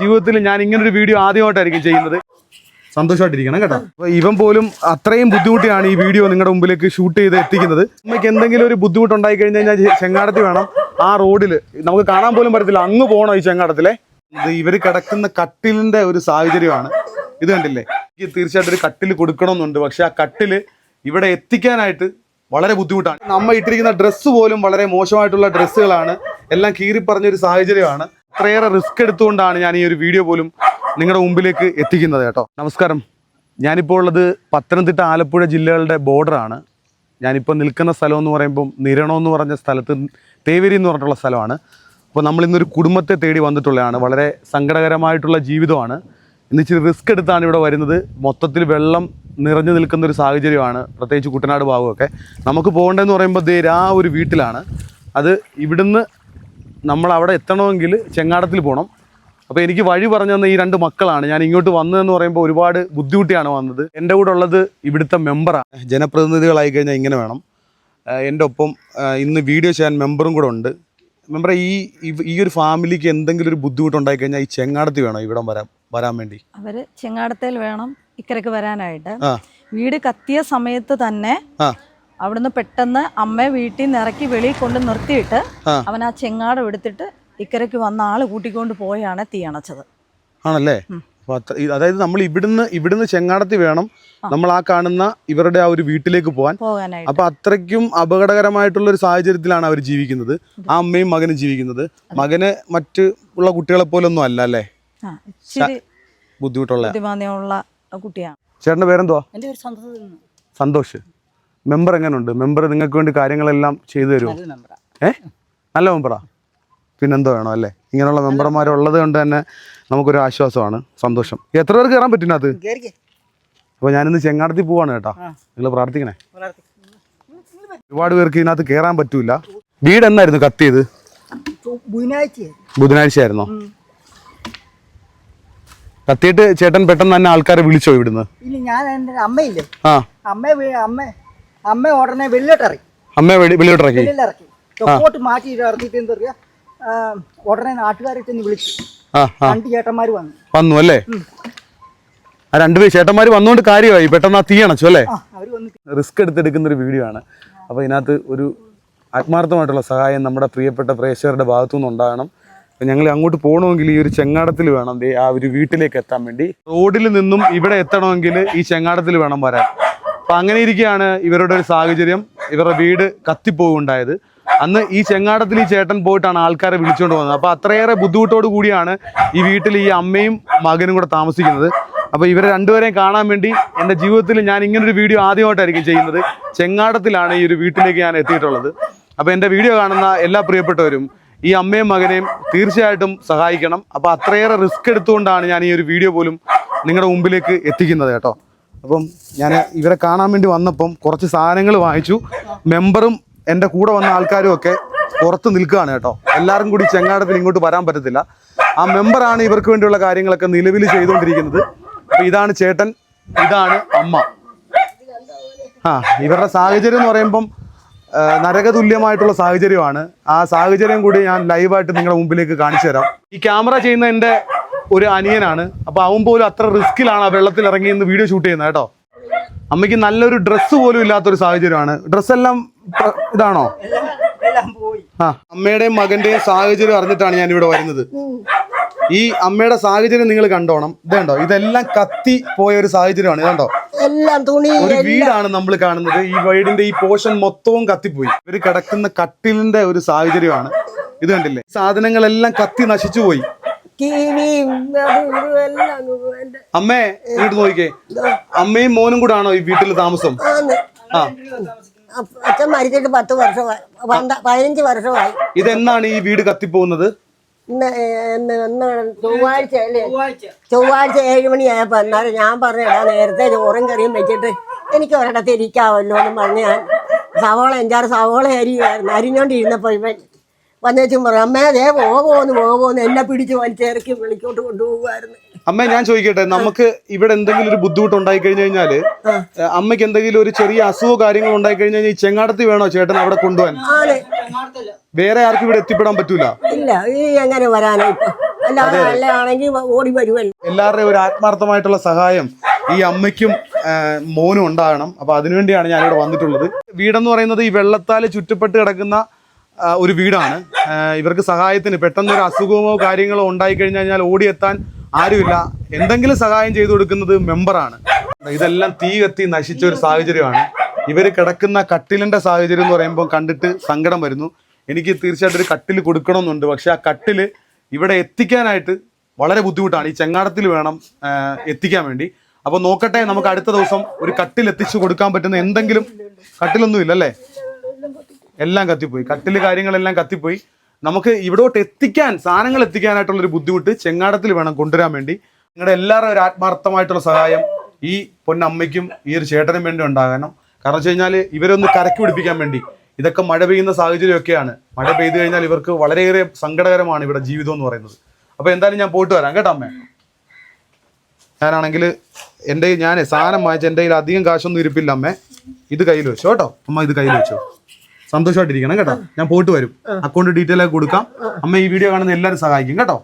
ജീവിതത്തിൽ ഞാൻ ഇങ്ങനെ ഒരു വീഡിയോ ആദ്യമായിട്ടായിരിക്കും ചെയ്യുന്നത്. സന്തോഷമായിട്ടിരിക്കണം കേട്ടോ. ഇവൻ പോലും അത്രയും ബുദ്ധിമുട്ടിയാണ് ഈ വീഡിയോ നിങ്ങളുടെ മുമ്പിലേക്ക് ഷൂട്ട് ചെയ്ത് എത്തിക്കുന്നത്. നമുക്ക് എന്തെങ്കിലും ഒരു ബുദ്ധിമുട്ടുണ്ടായി കഴിഞ്ഞ് കഴിഞ്ഞാൽ ചെങ്ങാടത്തിൽ വേണം. ആ റോഡിൽ നമുക്ക് കാണാൻ പോലും പറ്റത്തില്ല. അങ്ങ് പോകണോ ഈ ചെങ്ങാടത്തിലെ? ഇവർ കിടക്കുന്ന കട്ടിലിന്റെ ഒരു സാഹചര്യമാണ്. ഇത് കണ്ടില്ലേ? എനിക്ക് തീർച്ചയായിട്ടും ഒരു കട്ടിൽ കൊടുക്കണമെന്നുണ്ട്. പക്ഷെ ആ കട്ടിൽ ഇവിടെ എത്തിക്കാനായിട്ട് വളരെ ബുദ്ധിമുട്ടാണ്. നമ്മൾ ഇട്ടിരിക്കുന്ന ഡ്രസ്സ് പോലും വളരെ മോശമായിട്ടുള്ള ഡ്രസ്സുകളാണ് എല്ലാം കീറി പറഞ്ഞൊരു സാഹചര്യമാണ്. അത്രയേറെ റിസ്ക് എടുത്തുകൊണ്ടാണ് ഞാൻ ഈ ഒരു വീഡിയോ പോലും നിങ്ങളുടെ മുമ്പിലേക്ക് എത്തിക്കുന്നത് കേട്ടോ. നമസ്കാരം. ഞാനിപ്പോൾ ഉള്ളത് പത്തനംതിട്ട ആലപ്പുഴ ജില്ലകളുടെ ബോർഡറാണ് ഞാനിപ്പോൾ നിൽക്കുന്ന സ്ഥലം എന്ന് പറയുമ്പം നിരണം എന്ന് പറഞ്ഞ സ്ഥലത്ത് തേവരി എന്ന് പറഞ്ഞിട്ടുള്ള സ്ഥലമാണ്. അപ്പോൾ നമ്മൾ ഇന്നൊരു കുടുംബത്തെ തേടി വന്നിട്ടുള്ളതാണ്. വളരെ സങ്കടകരമായിട്ടുള്ള ജീവിതമാണ്. ഇന്ന് ഇച്ചിരി റിസ്ക് എടുത്താണ് ഇവിടെ വരുന്നത്. മൊത്തത്തിൽ വെള്ളം നിറഞ്ഞു നിൽക്കുന്ന ഒരു സാഹചര്യമാണ്. പ്രത്യേകിച്ച് കുട്ടനാട് ഭാഗമൊക്കെ. നമുക്ക് പോകേണ്ടതെന്ന് പറയുമ്പോൾ ദേ ഒരു വീട്ടിലാണ്. അത് ഇവിടുന്ന് നമ്മൾ അവിടെ എത്തണമെങ്കിൽ ചെങ്ങാടത്തിൽ പോകണം. അപ്പോൾ എനിക്ക് വഴി പറഞ്ഞു തന്ന ഈ രണ്ട് മക്കളാണ്. ഞാൻ ഇങ്ങോട്ട് വന്നതെന്ന് പറയുമ്പോൾ ഒരുപാട് ബുദ്ധിമുട്ടിയാണ് വന്നത്. എന്റെ കൂടെ ഉള്ളത് ഇവിടുത്തെ മെമ്പറാണ് ജനപ്രതിനിധികളായി കഴിഞ്ഞാൽ ഇങ്ങനെ വേണം. എന്റെ ഒപ്പം ഇന്ന് വീഡിയോ ചെയ്യാൻ മെമ്പറും കൂടെ ഉണ്ട്. മെമ്പറെ ഈ ഈ ഒരു ഫാമിലിക്ക് എന്തെങ്കിലും ഒരു ബുദ്ധിമുട്ടുണ്ടായി കഴിഞ്ഞാൽ ഈ ചെങ്ങാടത്തിൽ വേണം ഇവിടം വരാൻ വരാൻ വേണ്ടി? അവർ ചെങ്ങാടത്തിൽ വേണം ഇക്കരക്ക് വരാനായിട്ട്. വീട് കത്തിയ സമയത്ത് തന്നെ അവിടുന്ന് പെട്ടെന്ന് അമ്മയെ വീട്ടിൽ നിന്ന് ഇറക്കി വെളിയിൽ കൊണ്ട് നിർത്തിയിട്ട് അവൻ ആ ചെങ്ങാടം എടുത്തിട്ട് ഇക്കരയ്ക്ക് വന്ന ആൾ കൂട്ടിക്കൊണ്ട് പോയാണ് തീ അണച്ചത്. ആണല്ലേ? അതായത് നമ്മൾ ഇവിടുന്ന് ഇവിടുന്ന് ചെങ്ങാടത്തി വേണം നമ്മൾ ആ കാണുന്ന ഇവരുടെ ആ ഒരു വീട്ടിലേക്ക് പോകാൻ അപ്പൊ അത്രയ്ക്കും അപകടകരമായിട്ടുള്ള ഒരു സാഹചര്യത്തിലാണ് അവർ ജീവിക്കുന്നത്. ആ അമ്മയും മകനും ജീവിക്കുന്നത്. മകന് മറ്റ് ഉള്ള കുട്ടികളെ പോലെ ഒന്നും അല്ല? അല്ലേ ബുദ്ധിമുട്ടുള്ള കുട്ടിയാണ്. ചേട്ടന്റെ പേരെന്തുവാ? എന്റെ ഒരു സന്തോഷം സന്തോഷ്. മെമ്പർ എങ്ങനെയുണ്ട് മെമ്പർ നിങ്ങൾക്ക് വേണ്ടി കാര്യങ്ങളെല്ലാം ചെയ്തു തരുമോ? ഏ? നല്ല മെമ്പറാ പിന്നെന്തോ വേണോ അല്ലേ? ഇങ്ങനെയുള്ള മെമ്പർമാർ ഉള്ളത് കൊണ്ട് തന്നെ നമുക്കൊരു ആശ്വാസമാണ് സന്തോഷം. എത്ര പേർക്ക് കയറാൻ പറ്റുന്ന അത് അപ്പൊ അപ്പോൾ ഞാനിന്ന് ചെങ്ങാടത്തിൽ പോവാണ് കേട്ടോ. നിങ്ങൾ പ്രാർത്ഥിക്കണേ. ഒരുപാട് പേർക്ക് ഇതിനകത്ത് കയറാൻ പറ്റൂല. വീട് എന്നായിരുന്നു കത്തിയത് ബുധനാഴ്ച ബുധനാഴ്ച ആയിരുന്നോ കത്തിയിട്ട് ചേട്ടൻ പെട്ടെന്ന് തന്നെ ആൾക്കാരെ വിളിച്ചോ ഇവിടുന്ന്? ഞാൻ അമ്മയില്ലേ? ആ. അമ്മ അമ്മ അമ്മ ഉടനെ വെള്ളിലോട്ട് അമ്മ അമ്മയെ വെളി വെളിയോട്ടിറക്കി വെള്ളിയിൽ ഇറക്കി. തൊക്കോട്ട് മാറ്റി ഇറക്കിയിട്ട് എന്താ പറയാ? ആ, ഉടനെ നാട്ടുകാരെ ചെന്ന് വിളിച്ചു. രണ്ട് ചേട്ടന്മാർ വന്നു. വന്നു അല്ലേ? ആ രണ്ടുപേര് ചേട്ടന്മാർ വന്നുകൊണ്ട് കാര്യമായി. പെട്ടെന്ന് ആ തീ അണച്ചു അല്ലേ അവർ വന്ന് റിസ്ക് എടുത്തെടുക്കുന്ന ഒരു വീഡിയോ ആണ്. അപ്പോൾ ഇതിനകത്ത് ഒരു ആത്മാർത്ഥമായിട്ടുള്ള സഹായം നമ്മുടെ പ്രിയപ്പെട്ട പ്രേക്ഷകരുടെ ഭാഗത്തു നിന്നുണ്ടാകണം. ഞങ്ങൾ അങ്ങോട്ട് പോകണമെങ്കിൽ ഈ ഒരു ചെങ്ങാടത്തിൽ വേണം ദേ ആ ഒരു വീട്ടിലേക്ക് എത്താൻ വേണ്ടി. റോഡിൽ നിന്നും ഇവിടെ എത്തണമെങ്കിൽ ഈ ചെങ്ങാടത്തിൽ വേണം വരാൻ. അപ്പം അങ്ങനെ ഇരിക്കുകയാണ് ഇവരുടെ ഒരു സാഹചര്യം. ഇവരുടെ വീട് കത്തിപ്പോവുണ്ടായത് അന്ന് ഈ ചെങ്ങാടത്തിൽ ഈ ചേട്ടൻ പോയിട്ടാണ് ആൾക്കാരെ വിളിച്ചുകൊണ്ട് വന്നത്. അപ്പോൾ അത്രയേറെ ബുദ്ധിമുട്ടോട് കൂടിയാണ് ഈ വീട്ടിൽ ഈ അമ്മയും മകനും കൂടെ താമസിക്കുന്നത്. അപ്പോൾ ഇവരെ രണ്ടുപേരെയും കാണാൻ വേണ്ടി എന്റെ ജീവിതത്തിൽ ഞാൻ ഇങ്ങനെ ഒരു വീഡിയോ ആദ്യമായിട്ടായിരിക്കും ചെയ്യുന്നത്. ചെങ്ങാടത്തിലാണ് ഈ ഒരു വീട്ടിലേക്ക് ഞാൻ എത്തിയിട്ടുള്ളത്. അപ്പോൾ എന്റെ വീഡിയോ കാണുന്ന എല്ലാ പ്രിയപ്പെട്ടവരും ഈ അമ്മയും മകനെയും തീർച്ചയായിട്ടും സഹായിക്കണം. അപ്പോൾ അത്രയേറെ റിസ്ക് എടുത്തുകൊണ്ടാണ് ഞാൻ ഈ ഒരു വീഡിയോ പോലും നിങ്ങളുടെ മുമ്പിലേക്ക് എത്തിക്കുന്നത് കേട്ടോ. അപ്പം ഞാൻ ഇവരെ കാണാൻ വേണ്ടി വന്നപ്പം കുറച്ച് സാധനങ്ങൾ വാങ്ങിച്ചു. മെമ്പറും എന്റെ കൂടെ വന്ന ആൾക്കാരും ഒക്കെ പുറത്ത് നിൽക്കുകയാണ് കേട്ടോ. എല്ലാവരും കൂടി ചെങ്ങാടത്തിൽ ഇങ്ങോട്ട് വരാൻ പറ്റത്തില്ല. ആ മെമ്പറാണ് ഇവർക്ക് വേണ്ടിയുള്ള കാര്യങ്ങളൊക്കെ നിലവിൽ ചെയ്തുകൊണ്ടിരിക്കുന്നത്. അപ്പം ഇതാണ് ചേട്ടൻ ഇതാണ് അമ്മ. ആ ഇവരുടെ സാഹചര്യം എന്ന് പറയുമ്പം നരകതുല്യമായിട്ടുള്ള സാഹചര്യമാണ്. ആ സാഹചര്യം കൂടി ഞാൻ ലൈവായിട്ട് നിങ്ങളുടെ മുമ്പിലേക്ക് കാണിച്ചു തരാം. ഈ ക്യാമറ ചെയ്യുന്ന എന്റെ ഒരു അനിയനാണ്. അപ്പോൾ അവൻ പോലും അത്ര റിസ്കിലാണ് ആ വെള്ളത്തിൽ ഇറങ്ങി നിന്ന് വീഡിയോ ഷൂട്ട് ചെയ്യുന്നത് കേട്ടോ. അമ്മയ്ക്ക് നല്ലൊരു ഡ്രസ്സ് പോലും ഇല്ലാത്തൊരു സാഹചര്യമാണ്. ഡ്രസ്സെല്ലാം ഇതാണോ? ആ അമ്മയുടെയും മകന്റെയും സാഹചര്യം അറിഞ്ഞിട്ടാണ് ഞാൻ ഇവിടെ വരുന്നത്. ഈ അമ്മയുടെ സാഹചര്യം നിങ്ങൾ കണ്ടോണം. ഇതേണ്ടോ ഇതെല്ലാം കത്തി പോയ ഒരു സാഹചര്യമാണ്. ഇതാണ്ടോ എല്ലാം തുണി ഒരു വീടാണ് നമ്മൾ കാണുന്നത്. ഈ വീടിന്റെ ഈ പോർഷൻ മൊത്തവും കത്തിപ്പോയി. ഇവർ കിടക്കുന്ന കട്ടിലിന്റെ ഒരു സാഹചര്യമാണ്. ഇത് കണ്ടില്ലേ? സാധനങ്ങളെല്ലാം കത്തി നശിച്ചു പോയി അമ്മേ ഇങ്ങോട്ട് നോക്കിക്കേ. അമ്മയും മോനും കൂടെ ആണോ ഈ വീട്ടിൽ താമസം. ആ. അച്ഛൻ മരിച്ചിട്ട് പത്ത് വർഷമായി പതിനഞ്ച് വർഷമായി. ഇതെന്നാണ് ഈ വീട് കത്തിപ്പോകുന്നത്? ചൊവ്വാഴ്ച അല്ലേ? ചൊവ്വാഴ്ച. ചൊവ്വാഴ്ച ഏഴ് മണിയായപ്പോ എന്നാലും ഞാൻ പറഞ്ഞാ നേരത്തെ ചോറും കറിയും വെച്ചിട്ട് എനിക്ക് ഒരിടത്ത് ഇരിക്കാവല്ലോ എന്ന് പറഞ്ഞ് ഞാൻ സവോള അഞ്ചാറ് സവോള അരിയായിരുന്നു അരിഞ്ഞോണ്ടിരുന്നപ്പോ ഇവൻ വന്നേച്ചും പറഞ്ഞു അമ്മേ അതേ പോകോന്ന് പോകോന്ന് എന്നെ പിടിച്ച് വലിച്ചിറക്കി വിളിക്കോട്ട് കൊണ്ടുപോകുമായിരുന്നു അമ്മ ഞാൻ ചോദിക്കട്ടെ നമുക്ക് ഇവിടെ എന്തെങ്കിലും ഒരു ബുദ്ധിമുട്ട് ഉണ്ടായി കഴിഞ്ഞു കഴിഞ്ഞാൽ അമ്മയ്ക്ക് എന്തെങ്കിലും ഒരു ചെറിയ അസുഖ കാര്യങ്ങൾ ഉണ്ടായി കഴിഞ്ഞു കഴിഞ്ഞാൽ ഈ ചെങ്ങാടത്തി വേണോ ചേട്ടൻ അവിടെ കൊണ്ടുപോകാൻ? വേറെ ആർക്കും ഇവിടെ എത്തിപ്പെടാൻ പറ്റൂല? ഇല്ല ഈ എങ്ങനെ വരാനാ അല്ലാതെ നല്ലതാണെങ്കിൽ ഓടി വരുമല്ലോ എല്ലാവരുടെയും ഒരു ആത്മാർത്ഥമായിട്ടുള്ള സഹായം ഈ അമ്മയ്ക്കും മോനും ഉണ്ടാകണം. അപ്പൊ അതിനുവേണ്ടിയാണ് ഞാനിവിടെ വന്നിട്ടുള്ളത്. വീടെന്ന് പറയുന്നത് ഈ വെള്ളത്താൽ ചുറ്റപ്പെട്ട് കിടക്കുന്ന ഒരു വീടാണ്. ഇവർക്ക് സഹായത്തിന് പെട്ടെന്ന് ഒരു അസുഖമോ കാര്യങ്ങളോ ഉണ്ടായി കഴിഞ്ഞു കഴിഞ്ഞാൽ ഓടിയെത്താൻ ആരുമില്ല. എന്തെങ്കിലും സഹായം ചെയ്തു കൊടുക്കുന്നത് മെമ്പറാണ്. ഇതെല്ലാം തീ കത്തി നശിച്ച ഒരു സാഹചര്യമാണ്. ഇവർ കിടക്കുന്ന കട്ടിലിന്റെ സാഹചര്യം എന്ന് പറയുമ്പോൾ കണ്ടിട്ട് സങ്കടം വരുന്നു. എനിക്ക് തീർച്ചയായിട്ടും ഒരു കട്ടിൽ കൊടുക്കണമെന്നുണ്ട്. പക്ഷേ ആ കട്ടിൽ ഇവിടെ എത്തിക്കാനായിട്ട് വളരെ ബുദ്ധിമുട്ടാണ്. ഈ ചെങ്ങാടത്തിൽ വേണം എത്തിക്കാൻ വേണ്ടി. അപ്പോൾ നോക്കട്ടെ നമുക്ക് അടുത്ത ദിവസം ഒരു കട്ടിൽ എത്തിച്ചു കൊടുക്കാൻ പറ്റുന്ന എന്തെങ്കിലും കട്ടിലൊന്നും ഇല്ലല്ലേ എല്ലാം കത്തിപ്പോയി. കട്ടിൽ കാര്യങ്ങളെല്ലാം കത്തിപ്പോയി. നമുക്ക് ഇവിടോട്ട് എത്തിക്കാൻ സാധനങ്ങൾ എത്തിക്കാനായിട്ടുള്ള ഒരു ബുദ്ധിമുട്ട് ചെങ്ങാടത്തിൽ വേണം കൊണ്ടുവരാൻ വേണ്ടി. നിങ്ങളുടെ എല്ലാവരും ഒരു ആത്മാർത്ഥമായിട്ടുള്ള സഹായം ഈ പൊന്നമ്മയ്ക്കും ഈ ഒരു ചേട്ടനും വേണ്ടി ഉണ്ടാകണം. കാരണം വെച്ച് കഴിഞ്ഞാൽ ഇവരൊന്ന് കരക്കി പിടിപ്പിക്കാൻ വേണ്ടി. ഇതൊക്കെ മഴ പെയ്യുന്ന സാഹചര്യമൊക്കെയാണ്. മഴ പെയ്തു കഴിഞ്ഞാൽ ഇവർക്ക് വളരെയേറെ സങ്കടകരമാണ് ഇവിടെ ജീവിതം എന്ന് പറയുന്നത്. അപ്പൊ എന്തായാലും ഞാൻ പോയിട്ട് വരാം. കേട്ടോ അമ്മേ? ഞാനാണെങ്കിൽ എന്റെ ഞാൻ സാധനം വാങ്ങിച്ച എന്റെ കയ്യിൽ അധികം കാശൊന്നും ഇരിപ്പില്ല അമ്മേ. ഇത് കയ്യിൽ വെച്ചോ കേട്ടോ. അമ്മ ഇത് കയ്യിൽ വെച്ചോ. സന്തോഷമായിട്ടിരിക്കണം കേട്ടോ. ഞാൻ പോയിട്ട് വരും. അക്കൗണ്ട് ഡീറ്റെയിൽ ആയി കൊടുക്കാം. അമ്മ ഈ വീഡിയോ കാണുന്ന എല്ലാവരും സഹായിക്കും കേട്ടോ.